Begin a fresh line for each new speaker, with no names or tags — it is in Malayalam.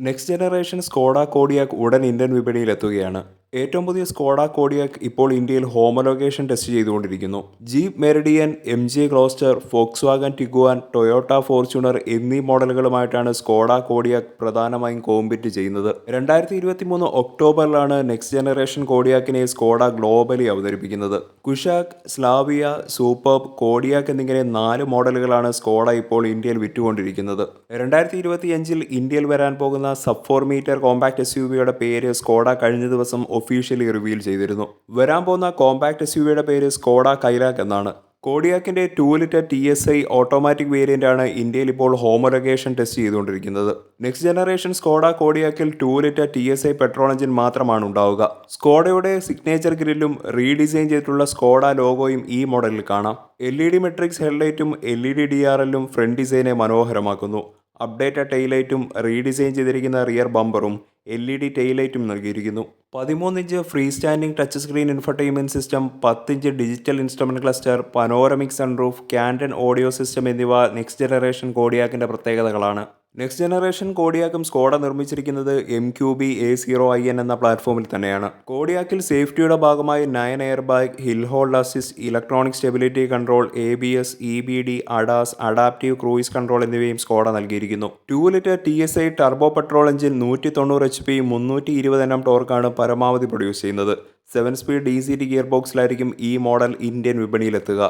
നെക്സ്റ്റ് ജനറേഷൻ സ്കോഡ കോഡിയാക്ക് ഉടൻ ഇന്ത്യൻ വിപണിയിൽ എത്തുകയാണ്. ഏറ്റവും പുതിയ സ്കോഡ കോഡിയാക് ഇപ്പോൾ ഇന്ത്യയിൽ ഹോമലോഗേഷൻ ടെസ്റ്റ് ചെയ്തുകൊണ്ടിരിക്കുന്നു. Jeep Meridian M G Gloster Volkswagen Tiguan Toyota Fortuner എന്നീ മോഡലുകളുമായിട്ടാണ് സ്കോഡ കോഡിയാക് പ്രധാനമായും കോമ്പറ്റ് ചെയ്യുന്നത്. രണ്ടായിരത്തി ഇരുപത്തി മൂന്ന് ഒക്ടോബറിലാണ് നെക്സ്റ്റ് ജനറേഷൻ കോഡിയാക്കിനെ സ്കോഡ ഗ്ലോബലി അവതരിപ്പിക്കുന്നത്. കുഷാക് സ്ലാവിയ സൂപ്പർ കോഡിയാക് എന്നിങ്ങനെ നാല് മോഡലുകളാണ് സ്കോഡ ഇപ്പോൾ ഇന്ത്യയിൽ വിറ്റുകൊണ്ടിരിക്കുന്നത്. രണ്ടായിരത്തി ഇരുപത്തിയഞ്ചിൽ ഇന്ത്യയിൽ വരാൻ പോകുന്ന sub four metre compact S U വിയുടെ പേര് സ്കോഡ കഴിഞ്ഞ ദിവസം ഒഫീഷ്യലി റിവീൽ ചെയ്തിരുന്നു. വരാൻ പോകുന്ന കോമ്പാക്ട് എസ് യു പേര് സ്കോഡ കൈലാക്ക് എന്നാണ്. കോഡിയാക്കിന്റെ two litre T S I automatic variant ആണ് ഇന്ത്യയിൽ ഇപ്പോൾ ഹോമോലഗേഷൻ ടെസ്റ്റ് ചെയ്തുകൊണ്ടിരിക്കുന്നത്. Next generation Skoda കോഡിയാക്കിൽ two litre T S I petrol engine മാത്രമാണ് ഉണ്ടാവുക. സ്കോഡയുടെ സിഗ്നേച്ചർ ഗ്രില്ലും റീഡിസൈൻ ചെയ്തിട്ടുള്ള സ്കോഡ ലോഗോയും ഈ മോഡലിൽ കാണാം. L E D matrix ഹെഡ്ലൈറ്റും L E D D R എല്ലും ഫ്രണ്ട് ഡിസൈനെ മനോഹരമാക്കുന്നു. അപ്ഡേറ്റഡ് ടൈലൈറ്റും റീഡിസൈൻ ചെയ്തിരിക്കുന്ന റിയർ ബമ്പറും എൽ ഇ ഡി ടൈലൈറ്റും നൽകിയിരിക്കുന്നു പതിമൂന്ന് inch free standing touch screen infotainment system പത്തിഞ്ച് digital instrument cluster panoramic sunroof Canton audio system എന്നിവ നെക്സ്റ്റ് ജനറേഷൻ കോഡിയാക്കിന്റെ പ്രത്യേകതകളാണ്. നെക്സ്റ്റ് ജനറേഷൻ കോഡിയാക്കും സ്കോഡ നിർമ്മിച്ചിരിക്കുന്നത് M Q B A zero I N എന്ന പ്ലാറ്റ്ഫോമിൽ തന്നെയാണ്. കോഡിയാക്കിൽ സേഫ്റ്റിയുടെ ഭാഗമായി nine airbag hill hold assist electronic stability control A B S E B D ADAS adaptive cruise control എന്നിവയും സ്കോഡ നൽകിയിരിക്കുന്നു. Two litre T S I turbo petrol engine നൂറ്റി തൊണ്ണൂറ് എച്ച് പി മുന്നൂറ്റി ഇരുപത് എണ്ണം ടോർക്കാണ് പരമാവധി പ്രൊഡ്യൂസ് ചെയ്യുന്നത്. Seven speed D C T gear ബോക്സിലായിരിക്കും ഈ മോഡൽ ഇന്ത്യൻ വിപണിയിലെത്തുക.